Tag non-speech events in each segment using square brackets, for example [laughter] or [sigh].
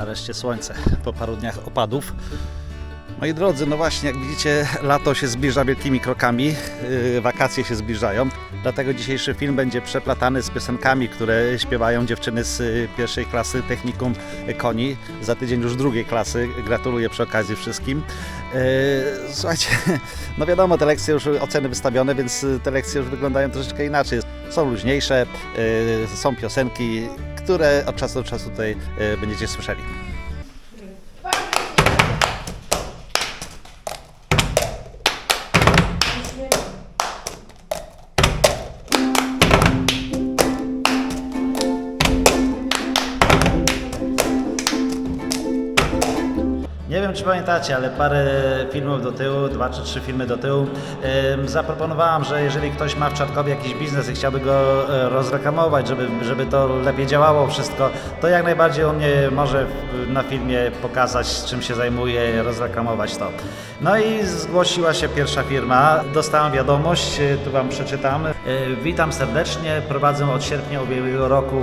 Nareszcie słońce po paru dniach opadów. Moi drodzy, no właśnie, jak widzicie, lato się zbliża wielkimi krokami, yy, wakacje się zbliżają, dlatego dzisiejszy film będzie przeplatany z piosenkami, które śpiewają dziewczyny z y, pierwszej klasy technikum koni, za tydzień już drugiej klasy, gratuluję przy okazji wszystkim. Yy, Słuchajcie, [laughs] no wiadomo, te lekcje już oceny wystawione, więc te lekcje już wyglądają troszeczkę inaczej. Są luźniejsze, yy, są piosenki, które od czasu do czasu tutaj yy, będziecie słyszeli. Wiem, czy pamiętacie, ale parę filmów do tyłu, dwa czy trzy filmy do tyłu, em, zaproponowałem, że jeżeli ktoś ma w Czarnkowie jakiś biznes i chciałby go e, rozreklamować, żeby, żeby to lepiej działało wszystko, to jak najbardziej on mnie może na filmie pokazać, czym się zajmuje, rozreklamować to. No i zgłosiła się pierwsza firma, dostałem wiadomość, e, tu Wam przeczytam. E, Witam serdecznie, prowadzę od sierpnia ubiegłego roku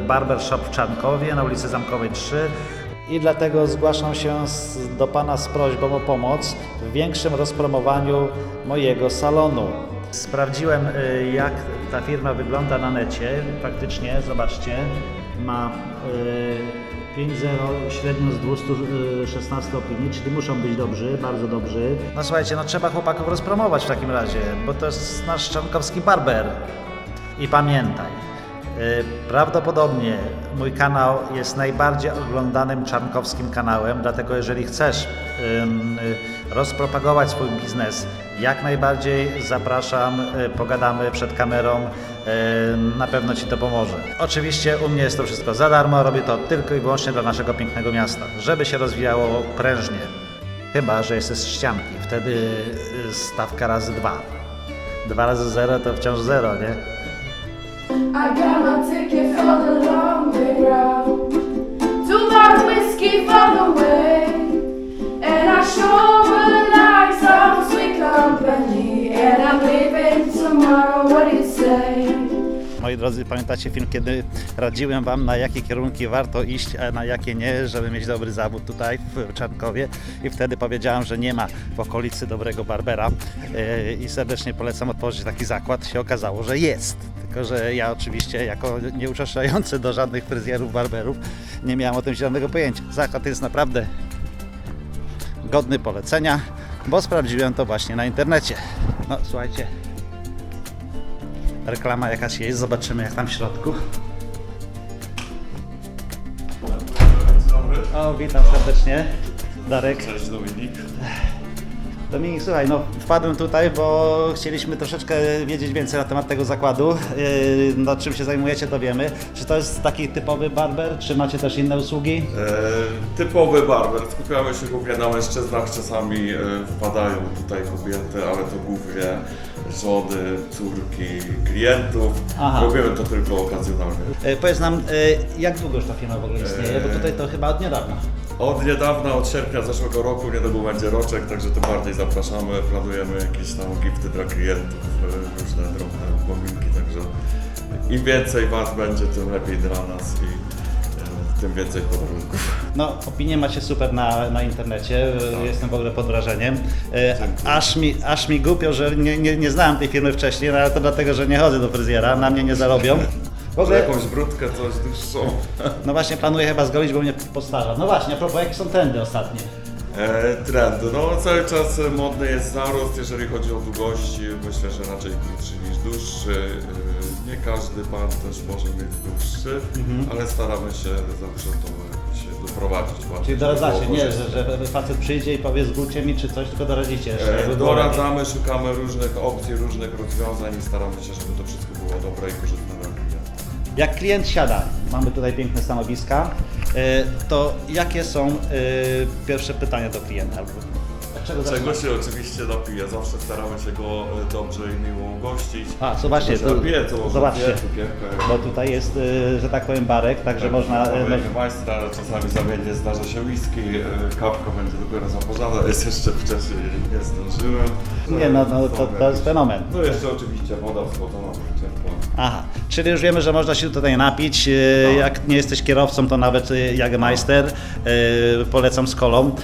barbershop w Czarnkowie na ulicy Zamkowej 3. I dlatego zgłaszam się do Pana z prośbą o pomoc w większym rozpromowaniu mojego salonu. Sprawdziłem, y, jak ta firma wygląda na necie. Faktycznie, zobaczcie, ma y, 5.0 średnią z 216 opinii, czyli muszą być dobrzy, bardzo dobrzy. No słuchajcie, no trzeba chłopaków rozpromować w takim razie, bo to jest nasz czarnkowski barber. I pamiętaj, y, prawdopodobnie mój kanał jest najbardziej oglądanym czarnkowskim kanałem, dlatego jeżeli chcesz y, rozpropagować swój biznes, jak najbardziej zapraszam, y, pogadamy przed kamerą, y, na pewno Ci to pomoże. Oczywiście u mnie jest to wszystko za darmo, robię to tylko i wyłącznie dla naszego pięknego miasta, żeby się rozwijało prężnie. Chyba, że jest z ścianki, wtedy y, stawka razy dwa. Dwa razy zero to wciąż zero, nie? I got ticket for the long way round. And I sweet company. And tomorrow, what? Moi drodzy, pamiętacie film, kiedy radziłem Wam, na jakie kierunki warto iść, a na jakie nie, żeby mieć dobry zawód tutaj w Czarnkowie. I wtedy powiedziałem, że nie ma w okolicy dobrego barbera Yy, i serdecznie polecam otworzyć taki zakład. Się okazało, że jest. Tylko, że ja oczywiście, jako nieuczeszający do żadnych fryzjerów, barberów, nie miałem o tym zielonego pojęcia. Zakład jest naprawdę godny polecenia, bo sprawdziłem to właśnie na internecie. No, słuchajcie, reklama jakaś jest, zobaczymy jak tam w środku. O, witam serdecznie. Darek. Cześć Dominik. Dominik, słuchaj, no wpadłem tutaj, bo chcieliśmy troszeczkę wiedzieć więcej na temat tego zakładu. Yy, nad czym się zajmujecie, to wiemy. Czy to jest taki typowy barber, czy macie też inne usługi? E, typowy barber. Skupiamy się głównie na mężczyznach. Czasami e, wpadają tutaj kobiety, ale to głównie żony, córki, klientów. Aha. Robimy to tylko okazjonalnie. Yy, powiedz nam, yy, jak długo już ta firma w ogóle istnieje, bo tutaj to chyba od niedawna. Od niedawna, od sierpnia zeszłego roku, niedługo będzie roczek, także tym bardziej zapraszamy. Planujemy jakieś tam gifty dla klientów, e, różne drobne upominki, także im więcej Was będzie, tym lepiej dla nas i e, tym więcej podarunków. No, opinie macie super na, na internecie, y, jestem w ogóle pod wrażeniem. Aż mi, aż mi głupio, że nie, nie, nie znałem tej firmy wcześniej, no ale to dlatego, że nie chodzę do fryzjera, na mnie nie zarobią. W ogóle, jakąś brudkę, coś dłuższą. no właśnie planuję chyba zgolić, bo mnie postarza. No właśnie, a propos, jakie są trendy ostatnie? E, trendy. No cały czas modny jest zarost, jeżeli chodzi o długości. Myślę, że raczej krótszy niż dłuższy. E, nie każdy pan też może mieć dłuższy, ale staramy się zawsze to się doprowadzić. bardziej, Mhm. Czyli doradzacie, nie, że, że facet przyjdzie i powie zgólcie mi czy coś, tylko doradzicie. E. Doradzamy, szukamy różnych opcji, różnych rozwiązań i staramy się, żeby to wszystko było dobre i korzystne. Jak klient siada, mamy tutaj piękne stanowiska, y, to jakie są y, pierwsze pytania do klienta? czego Czego się oczywiście napije, zawsze staramy się go e, dobrze i miło gościć. A, co właśnie, tu- napije, to zobaczcie. dwie cukierka. Bo tutaj jest, że tak powiem, barek, także można... y, Mamy mo- majstra, czasami zamiennie zdarza się whisky, e, kawka będzie dopiero zaporzana, [laughs] jest jeszcze wcześniej, nie zdążyłem. Nie, no, no to, to jest fenomen. No jeszcze oczywiście woda wschodzona. Aha, czyli już wiemy, że można się tutaj napić. y, Jak nie jesteś kierowcą, to nawet y, Jagermeister y, polecam z kolą.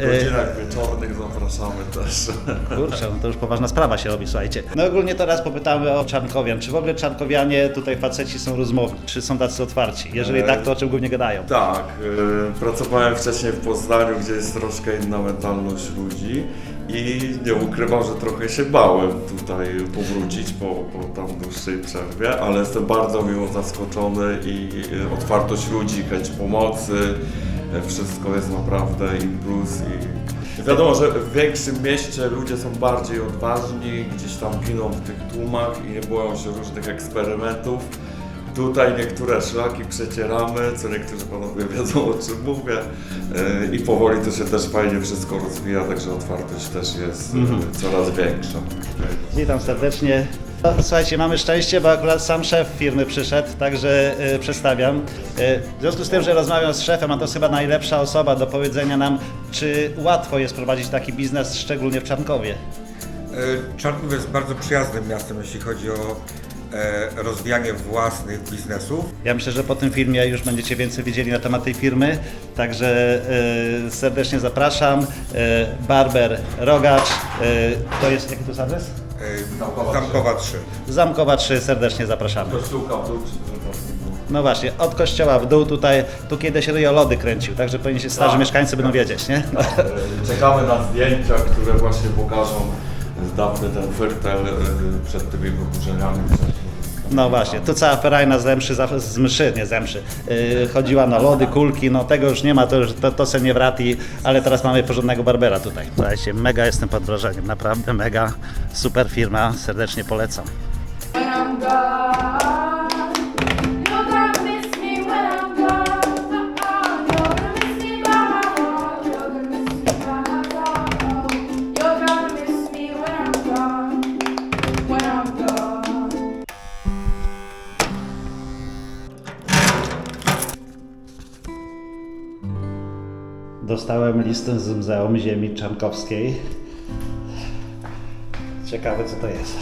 W godzinach wieczornych zapraszamy też. [laughs] Kurczę, no to już poważna sprawa się robi, słuchajcie. No ogólnie teraz popytamy o Czarnkowian. Czy w ogóle Czarnkowianie, tutaj faceci są rozmowni? Czy są tacy otwarci? Jeżeli E, tak, to o czym głównie gadają? Tak, e, pracowałem wcześniej w Poznaniu, gdzie jest troszkę inna mentalność ludzi i nie ukrywam, że trochę się bałem tutaj powrócić po, po tam dłuższej przerwie, ale jestem bardzo miło zaskoczony i e, otwartość ludzi, chęć pomocy, e, wszystko jest naprawdę i plus i Wiadomo, że w większym mieście ludzie są bardziej odważni, gdzieś tam giną w tych tłumach i nie boją się różnych eksperymentów. Tutaj niektóre szlaki przecieramy, co niektórzy panowie wiedzą o czym mówię Yy, i powoli to się też fajnie wszystko rozwija, także otwartość też jest yy, coraz większa. Witam serdecznie. No, Słuchajcie, mamy szczęście, bo akurat sam szef firmy przyszedł, także y, przedstawiam. Y, w związku z tym, że rozmawiam z szefem, a to jest chyba najlepsza osoba do powiedzenia nam, czy łatwo jest prowadzić taki biznes, szczególnie w Czarnkowie. E, Czarnków jest bardzo przyjaznym miastem, jeśli chodzi o e, rozwijanie własnych biznesów. Ja myślę, że po tym filmie już będziecie więcej wiedzieli na temat tej firmy, także y, serdecznie zapraszam. Y, Barber Rogacz, to jest, jaki to jest adres? E, Zamkowa 3. Zamkowa 3, serdecznie zapraszamy. Kościółka w dół, tak? No właśnie, od kościoła w dół tutaj, tu kiedyś Rio Lody kręcił, także powinni się starzy Tak. mieszkańcy będą wiedzieć, nie? Yy, Czekamy na zdjęcia, które właśnie pokażą dawny ten fyrtel yy, przed tymi wyburzeniami. No właśnie, tu cała ferajna Zemszy, z mszy, nie Zemszy, yy, chodziła na lody, kulki, no tego już nie ma, to to, to se nie wrati, ale teraz mamy porządnego barbera tutaj. Słuchajcie, mega jestem pod wrażeniem, naprawdę mega, super firma, serdecznie polecam. Dostałem listę z Muzeum Ziemi Czarnkowskiej. Ciekawe co to jest.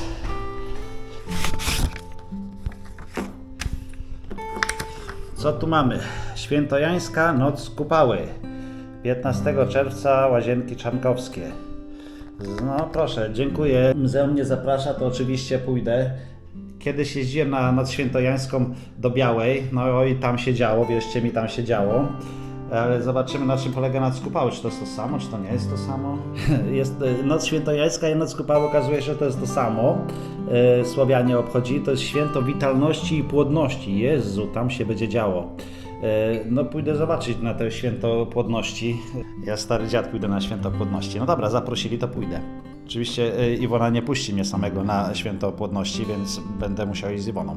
Co tu mamy? Świętojańska Noc Kupały. 15 czerwca Łazienki Czarnkowskie. No proszę, dziękuję. Muzeum mnie zaprasza, to oczywiście pójdę. Kiedyś jeździłem na Noc Świętojańską do Białej, no i tam się działo, wierzcie mi, tam się działo. Ale zobaczymy na czym polega Noc Kupały, czy to jest to samo, czy to nie jest to samo. [laughs] Jest e, Noc Świętojańska i Noc Kupały okazuje się, że to jest to samo. E, Słowianie obchodzi, to jest święto witalności i płodności. Jezu, tam się będzie działo. E, No pójdę zobaczyć na to święto płodności. Ja stary dziad pójdę na święto płodności. No dobra, zaprosili, to pójdę. Oczywiście Iwona nie puści mnie samego na święto płodności, więc będę musiał iść z Iwoną.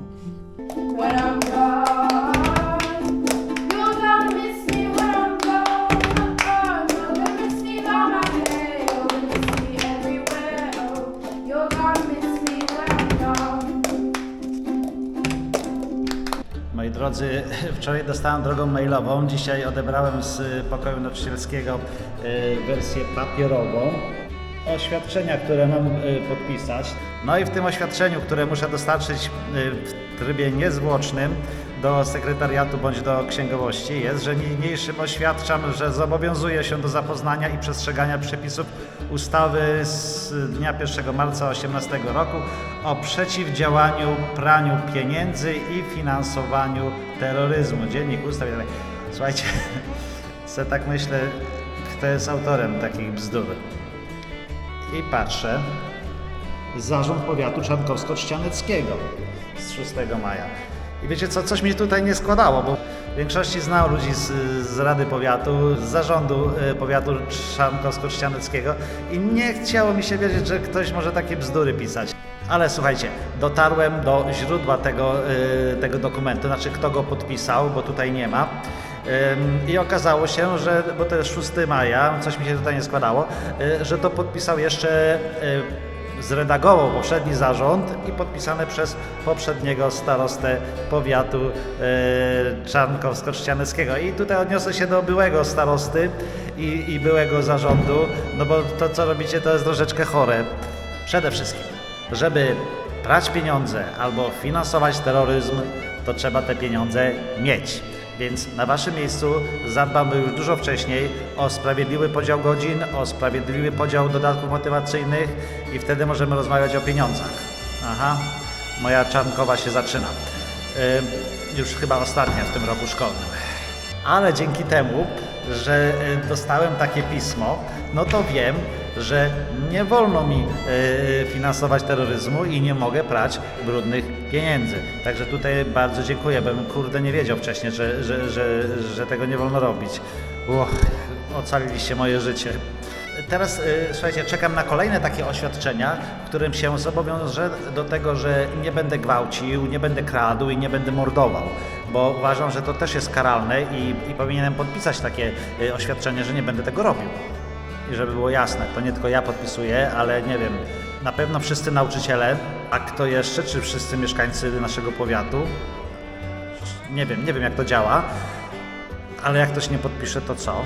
Drodzy, [laughs] wczoraj dostałem drogą mailową, dzisiaj odebrałem z pokoju nauczycielskiego e, wersję papierową oświadczenia, które mam e, podpisać. No i w tym oświadczeniu, które muszę dostarczyć w trybie niezwłocznym do sekretariatu bądź do księgowości jest, że niniejszym oświadczam, że zobowiązuję się do zapoznania i przestrzegania przepisów ustawy z dnia 1 marca 2018 roku o przeciwdziałaniu praniu pieniędzy i finansowaniu terroryzmu. Dziennik ustaw tak. Słuchajcie, [laughs] se tak myślę, kto jest autorem takich bzdur. I patrzę, Zarząd Powiatu Czarnkowsko-Trzcianeckiego z 6 maja. I wiecie co, coś mi tutaj nie składało, bo w większości znał ludzi z, z Rady Powiatu, z Zarządu e, Powiatu Czarnkowsko-Trzcianeckiego i nie chciało mi się wierzyć, że ktoś może takie bzdury pisać. Ale słuchajcie, dotarłem do źródła tego, e, tego dokumentu, znaczy kto go podpisał, bo tutaj nie ma. I okazało się, że, bo to jest 6 maja, coś mi się tutaj nie składało, y, że to podpisał jeszcze zredagował poprzedni zarząd i podpisane przez poprzedniego starostę powiatu e, czarnkowsko-trzcianeckiego. I tutaj odniosę się do byłego starosty i, i byłego zarządu, no bo to co robicie to jest troszeczkę chore. Przede wszystkim, żeby brać pieniądze albo finansować terroryzm, to trzeba te pieniądze mieć. Więc na Waszym miejscu zadbamy już dużo wcześniej o sprawiedliwy podział godzin, o sprawiedliwy podział dodatków motywacyjnych i wtedy możemy rozmawiać o pieniądzach. Aha, moja czarnkowa się zaczyna. Ym, już chyba ostatnia w tym roku szkolnym. Ale dzięki temu, że y, dostałem takie pismo, no to wiem, że nie wolno mi y, finansować terroryzmu i nie mogę prać brudnych pieniędzy. Także tutaj bardzo dziękuję, bym kurde nie wiedział wcześniej, że, że, że, że tego nie wolno robić. Uch, ocaliliście moje życie. Teraz y, słuchajcie, czekam na kolejne takie oświadczenia, w którym się zobowiążę do tego, że nie będę gwałcił, nie będę kradł i nie będę mordował, bo uważam, że to też jest karalne i, i powinienem podpisać takie y, oświadczenie, że nie będę tego robił. I żeby było jasne, to nie tylko ja podpisuję, ale nie wiem, na pewno wszyscy nauczyciele, a kto jeszcze, czy wszyscy mieszkańcy naszego powiatu, nie wiem, nie wiem jak to działa, ale jak ktoś nie podpisze, to co?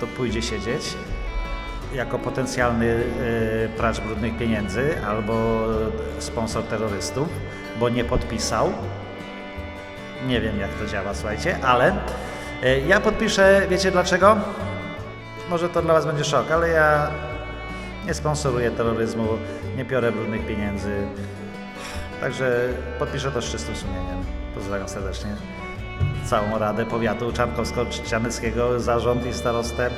To pójdzie siedzieć jako potencjalny y, pracz brudnych pieniędzy albo sponsor terrorystów, bo nie podpisał. Nie wiem jak to działa, słuchajcie, ale y, ja podpiszę, wiecie dlaczego? Może to dla Was będzie szok, ale ja nie sponsoruję terroryzmu, nie biorę brudnych pieniędzy. Także podpiszę to z czystym sumieniem. Pozdrawiam serdecznie całą Radę Powiatu Czarnkowsko-Trzcianeckiego, zarząd i starostę.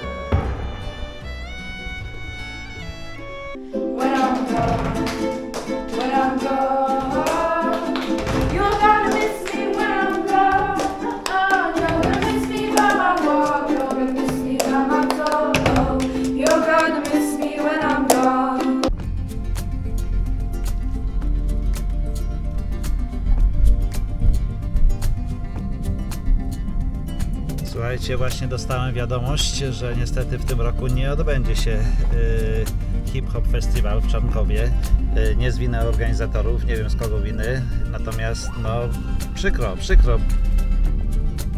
Słuchajcie, właśnie dostałem wiadomość, że niestety w tym roku nie odbędzie się y, Hip Hop Festival w Czarnkowie. Y, nie z winy organizatorów, nie wiem z kogo winy, natomiast no przykro, przykro,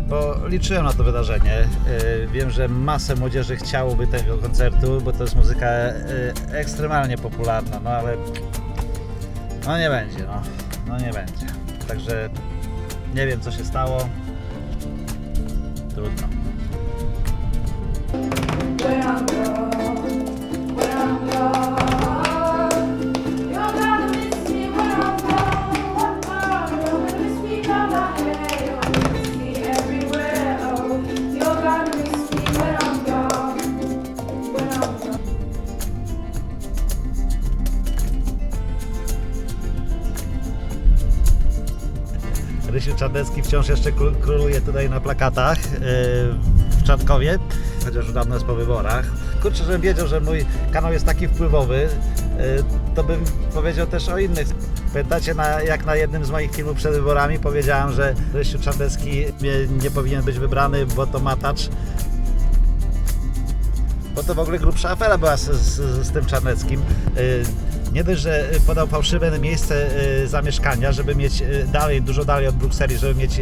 bo liczyłem na to wydarzenie. Y, wiem, że masę młodzieży chciałoby tego koncertu, bo to jest muzyka y, ekstremalnie popularna, no ale no nie będzie, no, no nie będzie. Także nie wiem co się stało. 揃った。Rysiu Czarnecki wciąż jeszcze król- króluje tutaj na plakatach yy, w Czarnkowie, chociaż już dawno jest po wyborach. Kurczę, żebym wiedział, że mój kanał jest taki wpływowy, yy, to bym powiedział też o innych. Pamiętacie, na, jak na jednym z moich filmów przed wyborami powiedziałem, że Rysiu Czarnecki nie, nie powinien być wybrany, bo to matacz. Bo to w ogóle grubsza afera była z, z, z tym Czarneckim. Nie dość, że podał fałszywe miejsce y, zamieszkania, żeby mieć y, dalej, dużo dalej od Brukseli, żeby mieć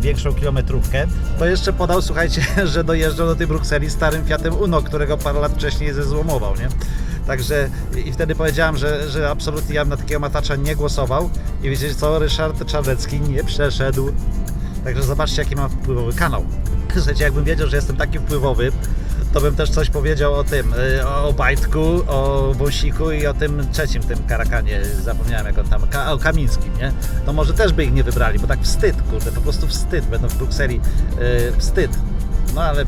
większą kilometrówkę, to jeszcze podał, słuchajcie, [laughs] że dojeżdżał do tej Brukseli starym Fiatem Uno, którego parę lat wcześniej zezłomował, nie? Także i wtedy powiedziałem, że, że absolutnie ja bym na takiego matacza nie głosował i wiecie co, Ryszard Czarnecki nie przeszedł. Także zobaczcie, jaki mam wpływowy kanał. Słuchajcie, jakbym wiedział, że jestem taki wpływowy, to bym też coś powiedział o tym, y, o Bajtku, o Wąsiku i o tym trzecim, tym karakanie, zapomniałem jak on tam, o Kamińskim, nie? To może też by ich nie wybrali, bo tak wstyd, kurde, po prostu wstyd, będą w Brukseli, y, wstyd. No ale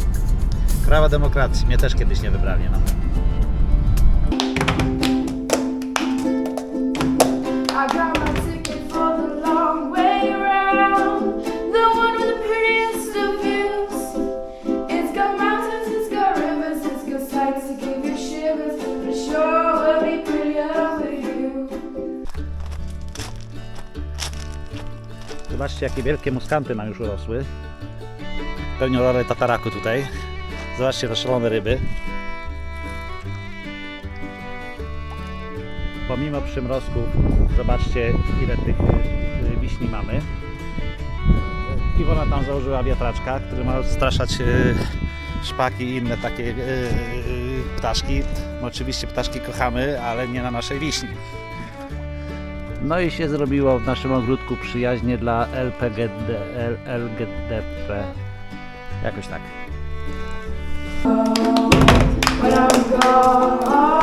prawa demokracji, mnie też kiedyś nie wybrali, no. I got Zobaczcie, jakie wielkie muskanty nam już urosły. pełnią rolę tataraku tutaj. Zobaczcie te szalone ryby. Pomimo przymrozków, zobaczcie ile tych y, wiśni mamy. Iwona tam założyła wiatraczka, który ma odstraszać y, szpaki i inne takie y, y, ptaszki. Oczywiście ptaszki kochamy, ale nie na naszej wiśni. No i się zrobiło w naszym ogródku przyjaźnie dla LPGD, L- LGDP. Jakoś tak. Gone,